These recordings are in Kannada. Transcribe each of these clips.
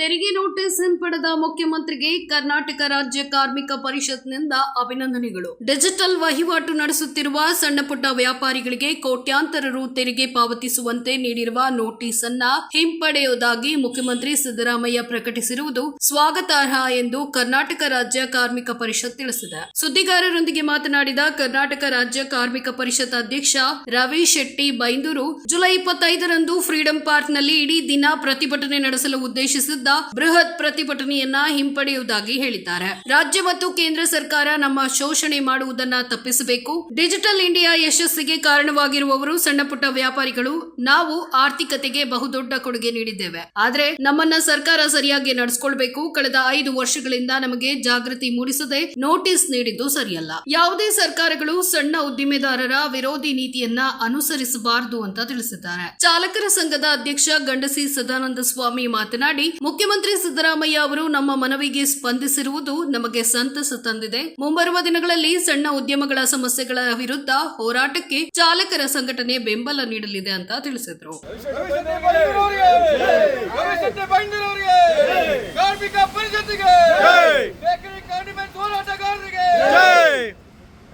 ತೆರಿಗೆ ನೋಟಿಸ್ ಹಿಂಪಡೆದ ಮುಖ್ಯಮಂತ್ರಿಗೆ ಕರ್ನಾಟಕ ರಾಜ್ಯ ಕಾರ್ಮಿಕ ಪರಿಷತ್ನಿಂದ ಅಭಿನಂದನೆಗಳು. ಡಿಜಿಟಲ್ ವಹಿವಾಟು ನಡೆಸುತ್ತಿರುವ ಸಣ್ಣ ಪುಟ್ಟ ವ್ಯಾಪಾರಿಗಳಿಗೆ ಕೋಟ್ಯಾಂತರ ರು ತೆರಿಗೆ ಪಾವತಿಸುವಂತೆ ನೀಡಿರುವ ನೋಟಿಸ್ ಅನ್ನ ಹಿಂಪಡೆಯುವುದಾಗಿ ಮುಖ್ಯಮಂತ್ರಿ ಸಿದ್ದರಾಮಯ್ಯ ಪ್ರಕಟಿಸಿರುವುದು ಸ್ವಾಗತಾರ್ಹ ಎಂದು ಕರ್ನಾಟಕ ರಾಜ್ಯ ಕಾರ್ಮಿಕ ಪರಿಷತ್ ತಿಳಿಸಿದೆ. ಸುದ್ದಿಗಾರರೊಂದಿಗೆ ಮಾತನಾಡಿದ ಕರ್ನಾಟಕ ರಾಜ್ಯ ಕಾರ್ಮಿಕ ಪರಿಷತ್ ಅಧ್ಯಕ್ಷ ರವಿ ಶೆಟ್ಟಿ ಬೈಂದೂರು, ಜುಲೈ ಇಪ್ಪತ್ತೈದರಂದು ಫ್ರೀಡಂ ಪಾರ್ಕ್ನಲ್ಲಿ ಇಡೀ ದಿನ ಪ್ರತಿಭಟನೆ ನಡೆಸಲು ಉದ್ದೇಶಿಸಿದ್ದ ಬೃಹತ್ ಪ್ರತಿಭಟನೆಯನ್ನ ಹಿಂಪಡೆಯುವುದಾಗಿ ಹೇಳಿದ್ದಾರೆ. ರಾಜ್ಯ ಮತ್ತು ಕೇಂದ್ರ ಸರ್ಕಾರ ನಮ್ಮ ಶೋಷಣೆ ಮಾಡುವುದನ್ನ ತಪ್ಪಿಸಬೇಕು. ಡಿಜಿಟಲ್ ಇಂಡಿಯಾ ಯಶಸ್ಸಿಗೆ ಕಾರಣವಾಗಿರುವವರು ಸಣ್ಣ ಪುಟ್ಟ ವ್ಯಾಪಾರಿಗಳು. ನಾವು ಆರ್ಥಿಕತೆಗೆ ಬಹುದೊಡ್ಡ ಕೊಡುಗೆ ನೀಡಿದ್ದೇವೆ. ಆದರೆ ನಮ್ಮನ್ನ ಸರ್ಕಾರ ಸರಿಯಾಗಿ ನಡೆಸ್ಕೊಳ್ಬೇಕು. ಕಳೆದ ಐದು ವರ್ಷಗಳಿಂದ ನಮಗೆ ಜಾಗೃತಿ ಮೂಡಿಸದೆ ನೋಟಿಸ್ ನೀಡಿದ್ದು ಸರಿಯಲ್ಲ. ಯಾವುದೇ ಸರ್ಕಾರಗಳು ಸಣ್ಣ ಉದ್ದಿಮೆದಾರರ ವಿರೋಧಿ ನೀತಿಯನ್ನ ಅನುಸರಿಸಬಾರದು ಅಂತ ತಿಳಿಸಿದ್ದಾರೆ. ಚಾಲಕರ ಸಂಘದ ಅಧ್ಯಕ್ಷ ಗಂಡಸಿ ಸದಾನಂದ ಸ್ವಾಮಿ ಮಾತನಾಡಿ ಮುಖ್ಯಮಂತ್ರಿ ಸಿದ್ದರಾಮಯ್ಯ ಅವರು ನಮ್ಮ ಮನವಿಗೆ ಸ್ಪಂದಿಸಿರುವುದು ನಮಗೆ ಸಂತಸ ತಂದಿದೆ. ಮುಂಬರುವ ದಿನಗಳಲ್ಲಿ ಸಣ್ಣ ಉದ್ಯಮಗಳ ಸಮಸ್ಯೆಗಳ ವಿರುದ್ಧ ಹೋರಾಟಕ್ಕೆ ಚಾಲಕರ ಸಂಘಟನೆ ಬೆಂಬಲ ನೀಡಲಿದೆ ಅಂತ ತಿಳಿಸಿದರು.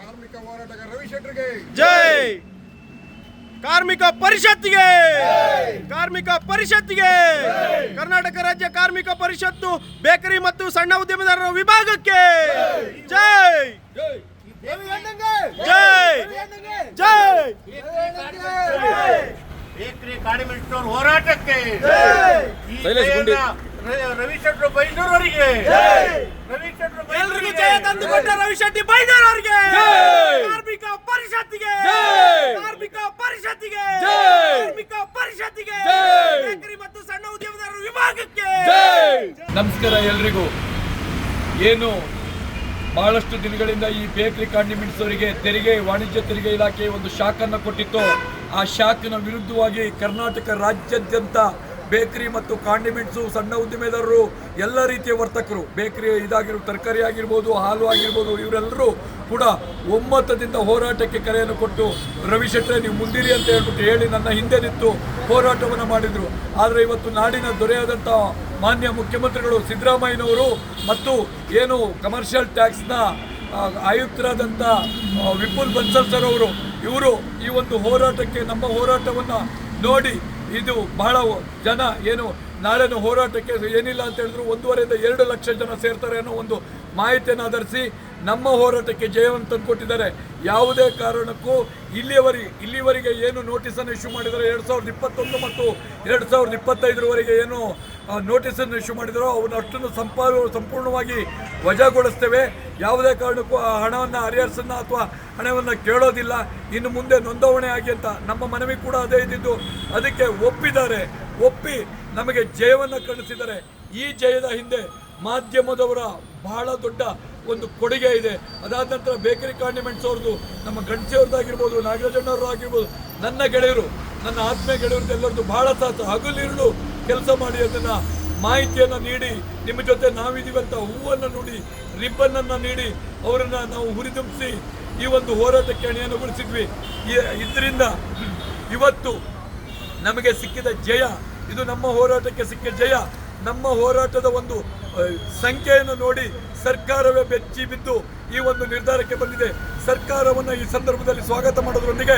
ಕಾರ್ಮಿಕ ಹೋರಾಟಗಾರ ರವಿಶೆಟ್ಟರಿಗೆ. ಜೈ! ಕಾರ್ಮಿಕ ಪರಿಷತ್ತಿಗೆ. ಕಾರ್ಮಿಕ ಪರಿಷತ್ತಿಗೆ. ಕರ್ನಾಟಕ ರಾಜ್ಯ ಕಾರ್ಮಿಕ ಪರಿಷತ್ತು ಬೇಕರಿ ಮತ್ತು ಸಣ್ಣ ಉದ್ಯಮದಾರರ ವಿಭಾಗಕ್ಕೆ. ಜೈ. ಜೈ. ಜೈ. ಬೇಕರಿ ಕಾಡಿಮೆಂಟ್ ಸ್ಟೋರ್ ಹೋರಾಟಕ್ಕೆ. ರವಿಶಂಕರ್ ಬೈಂದೂರವರಿಗೆ ರವಿಶಂಕರ್ ಎಲ್ರಿಗೂ ಜಯ ತಂದುಕೊಟ್ಟ ರವಿಶೆಟ್ಟಿ ಬೈದರ್ ಅವರಿಗೆ. ಕಾರ್ಮಿಕ ಪರಿಷತ್ತಿಗೆ. ಕಾರ್ಮಿಕ ಪರಿಷತ್ತಿಗೆ! ಕಾರ್ಮಿಕ ಪರಿಷತ್ತಿಗೆ! ಬೇಕರಿ ಮತ್ತು ಸಣ್ಣ ಉದ್ಯಮದಾರರ ವಿಭಾಗಕ್ಕೆ! ನಮಸ್ಕಾರ ಎಲ್ರಿಗೂ. ಏನು ಬಹಳಷ್ಟು ದಿನಗಳಿಂದ ಈ ಬೇಕರಿ ಕಾಂಡಿಮೆಂಟ್ಸ್ ಅವರಿಗೆ ತೆರಿಗೆ ವಾಣಿಜ್ಯ ತೆರಿಗೆ ಇಲಾಖೆ ಒಂದು ಶಾಖನ್ನು ಕೊಟ್ಟಿತ್ತು. ಆ ಶಾಖನ ವಿರುದ್ಧವಾಗಿ ಕರ್ನಾಟಕ ರಾಜ್ಯಾದ್ಯಂತ ಬೇಕರಿ ಮತ್ತು ಕಾಂಡಿಮೆಂಟ್ಸು ಸಣ್ಣ ಉದ್ದಿಮೆದಾರರು, ಎಲ್ಲ ರೀತಿಯ ವರ್ತಕರು, ಬೇಕರಿ ಇದಾಗಿರೋ ತರಕಾರಿ ಆಗಿರ್ಬೋದು, ಹಾಲು ಆಗಿರ್ಬೋದು, ಇವರೆಲ್ಲರೂ ಕೂಡ ಒಮ್ಮತದಿಂದ ಹೋರಾಟಕ್ಕೆ ಕರೆಯನ್ನು ಕೊಟ್ಟು ರವಿ ಶೆಟ್ಟರೆ ನೀವು ಮುಂದಿರಿ ಅಂತ ಹೇಳ್ಬಿಟ್ಟು ಹೇಳಿ ನನ್ನ ಹಿಂದೆ ನಿಂತು ಹೋರಾಟವನ್ನು ಮಾಡಿದರು. ಆದರೆ ಇವತ್ತು ನಾಡಿನ ದೊರೆಯಾದಂಥ ಮಾನ್ಯ ಮುಖ್ಯಮಂತ್ರಿಗಳು ಸಿದ್ದರಾಮಯ್ಯನವರು ಮತ್ತು ಏನು ಕಮರ್ಷಿಯಲ್ ಟ್ಯಾಕ್ಸ್ನ ಆಯುಕ್ತರಾದಂಥ ವಿಪುಲ್ ಬನ್ಸಲ್ ಸರ್ ಅವರು, ಇವರು ಈ ಒಂದು ಹೋರಾಟಕ್ಕೆ, ನಮ್ಮ ಹೋರಾಟವನ್ನು ನೋಡಿ ಇದು ಬಹಳ ಜನ ಏನು ನಾಳೆನ ಹೋರಾಟಕ್ಕೆ ಏನಿಲ್ಲ ಅಂತ ಹೇಳಿದ್ರು ಒಂದೂವರೆಯಿಂದ ಎರಡು ಲಕ್ಷ ಜನ ಸೇರ್ತಾರೆ ಅನ್ನೋ ಒಂದು ಮಾಹಿತಿಯನ್ನು ಆಧರಿಸಿ ನಮ್ಮ ಹೋರಾಟಕ್ಕೆ ಜಯವನ್ನು ತಂದುಕೊಟ್ಟಿದ್ದಾರೆ ಯಾವುದೇ ಕಾರಣಕ್ಕೂ ಇಲ್ಲಿಯವರೆಗೆ ಇಲ್ಲಿವರೆಗೆ ಏನು ನೋಟಿಸನ್ನು ಇಶ್ಯೂ ಮಾಡಿದರೆ ಎರಡು ಸಾವಿರದ ಇಪ್ಪತ್ತೊಂದು ಮತ್ತು ಎರಡು ಸಾವಿರದ ಇಪ್ಪತ್ತೈದರವರೆಗೆ ಏನು ನೋಟಿಸನ್ನು ಇಶ್ಯೂ ಮಾಡಿದಾರೋ ಅವನ್ನ ಅಷ್ಟನ್ನು ಸಂಪಾ ಸಂಪೂರ್ಣವಾಗಿ ವಜಾಗೊಳಿಸ್ತೇವೆ. ಯಾವುದೇ ಕಾರಣಕ್ಕೂ ಆ ಹಣವನ್ನು ಹರಿಹರಿಸನ್ನ ಅಥವಾ ಹಣವನ್ನು ಕೇಳೋದಿಲ್ಲ. ಇನ್ನು ಮುಂದೆ ನೋಂದಣಿ ಆಗಿ ಅಂತ ನಮ್ಮ ಮನವಿ ಕೂಡ ಅದೇ ಇದ್ದಿದ್ದು. ಅದಕ್ಕೆ ಒಪ್ಪಿದ್ದಾರೆ. ಒಪ್ಪಿ ನಮಗೆ ಜಯವನ್ನು ಕಳಿಸಿದ್ದಾರೆ. ಈ ಜಯದ ಹಿಂದೆ ಮಾಧ್ಯಮದವರ ಬಹಳ ದೊಡ್ಡ ಒಂದು ಕೊಡುಗೆ ಇದೆ. ಅದಾದ ನಂತರ ಬೇಕರಿ ಕಾಂಡಿಮೆಂಟ್ಸ್ ಅವ್ರದ್ದು ನಮ್ಮ ಗಂಡಸಿಯವ್ರದ್ದಾಗಿರ್ಬೋದು ನಾಗರಾಜಣ್ಣವ್ರದ್ದು ಆಗಿರ್ಬೋದು ನನ್ನ ಗೆಳೆಯರು ನನ್ನ ಆತ್ಮೀಯ ಗೆಳೆಯರದ್ದು ಎಲ್ಲರದ್ದು ಬಹಳ ಸಾಥ. ಹಗಲಿರುಳು ಕೆಲಸ ಮಾಡಿ ಅದನ್ನು ಮಾಹಿತಿಯನ್ನು ನೀಡಿ, ನಿಮ್ಮ ಜೊತೆ ನಾವಿದ್ದೀವಂತ ಹೂವನ್ನು ನೋಡಿ, ರಿಬ್ಬನ್ನನ್ನು ನೀಡಿ, ಅವರನ್ನು ನಾವು ಹುರಿದುಂಬಿಸಿ ಈ ಒಂದು ಹೋರಾಟಕ್ಕೆ ಅಣಿಯನ್ನುಗೊಳಿಸಿದ್ವಿ ಇದರಿಂದ ಇವತ್ತು ನಮಗೆ ಸಿಕ್ಕಿದ ಜಯ, ಇದು ನಮ್ಮ ಹೋರಾಟಕ್ಕೆ ಸಿಕ್ಕ ಜಯ. ನಮ್ಮ ಹೋರಾಟದ ಒಂದು ಸಂಖ್ಯೆಯನ್ನು ನೋಡಿ ಸರ್ಕಾರವೇ ಬೆಚ್ಚಿ ಬಿದ್ದು ಈ ಒಂದು ನಿರ್ಧಾರಕ್ಕೆ ಬಂದಿದೆ. ಸರ್ಕಾರವನ್ನು ಈ ಸಂದರ್ಭದಲ್ಲಿ ಸ್ವಾಗತ ಮಾಡೋದ್ರೊಂದಿಗೆ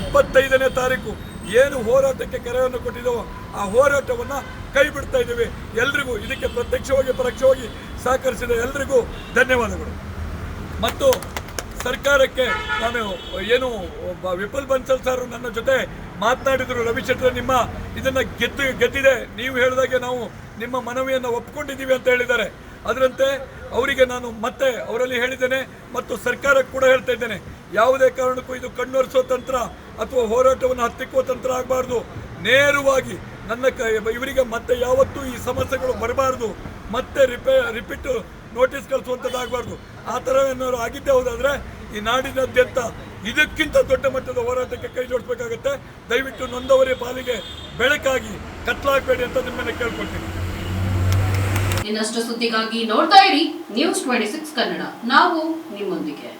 ಇಪ್ಪತ್ತೈದನೇ ತಾರೀಕು ಏನು ಹೋರಾಟಕ್ಕೆ ಕರೆಯನ್ನು ಕೊಟ್ಟಿದ್ದೇವೋ ಆ ಹೋರಾಟವನ್ನು ಕೈ ಬಿಡ್ತಾ ಇದ್ದೇವೆ. ಎಲ್ರಿಗೂ ಇದಕ್ಕೆ ಪ್ರತ್ಯಕ್ಷವಾಗಿ ಪರೋಕ್ಷವಾಗಿ ಸಹಕರಿಸಿದ ಎಲ್ರಿಗೂ ಧನ್ಯವಾದಗಳು. ಮತ್ತು ಸರ್ಕಾರಕ್ಕೆ ನಾನು ಏನು ವಿಪುಲ್ ಬನ್ಸಲ್ ಸರ್ ನನ್ನ ಜೊತೆ ಮಾತನಾಡಿದರು ರವಿಚಂದ್ರ ನಿಮ್ಮ ಇದನ್ನು ಗೆದ್ದು ಗೆದ್ದಿದೆ. ನೀವು ಹೇಳಿದಾಗೆ ನಾವು ನಿಮ್ಮ ಮನವಿಯನ್ನು ಒಪ್ಕೊಂಡಿದ್ದೀವಿ ಅಂತ ಹೇಳಿದ್ದಾರೆ. ಅದರಂತೆ ಅವರಿಗೆ ನಾನು ಮತ್ತೆ ಅವರಲ್ಲಿ ಹೇಳಿದ್ದೇನೆ ಮತ್ತು ಸರ್ಕಾರಕ್ಕೆ ಕೂಡ ಹೇಳ್ತಾ ಇದ್ದೇನೆ. ಯಾವುದೇ ಕಾರಣಕ್ಕೂ ಇದು ಕಣ್ಣೊರೆಸೋ ತಂತ್ರ ಅಥವಾ ಹೋರಾಟವನ್ನು ಹತ್ತಿಕ್ಕುವ ತಂತ್ರ ಆಗಬಾರ್ದು. ನೇರವಾಗಿ ನನ್ನ ಕ, ಇವರಿಗೆ ಮತ್ತೆ ಯಾವತ್ತೂ ಈ ಸಮಸ್ಯೆಗಳು ಬರಬಾರ್ದು. ಮತ್ತೆ ರಿಪೇ, ರಿಪೀಟ್ ನೋಟಿಸ್ ಕಳಿಸುವಂಥದ್ದಾಗಬಾರ್ದು ಆ ಥರ ಏನಾದ್ರು ಆಗಿದ್ದೇ ಹೌದಾದರೆ ಈ ನಾಡಿನಾದ್ಯಂತ ಇದಕ್ಕಿಂತ ದೊಡ್ಡ ಮಟ್ಟದ ಹೋರಾಟಕ್ಕೆ ಕೈ ಜೋಡಿಸ್ಬೇಕಾಗತ್ತೆ. ದಯವಿಟ್ಟು ನೊಂದವರೇ ಪಾಲಿಗೆ ಬೆಳಕಾಗಿ ಕತ್ಲಾಗಬೇಡಿ ಅಂತ ನಿಮ್ಮನ್ನು ಕೇಳ್ಕೊಳ್ತೀನಿ. ಇನ್ನಷ್ಟು ಸುದ್ದಿಗಾಗಿ ನೋಡ್ತಾ ಇರಿ ನ್ಯೂಸ್ ಟ್ವೆಂಟಿ ಸಿಕ್ಸ್ ಕನ್ನಡ. ನಾವು ನಿಮ್ಮೊಂದಿಗೆ.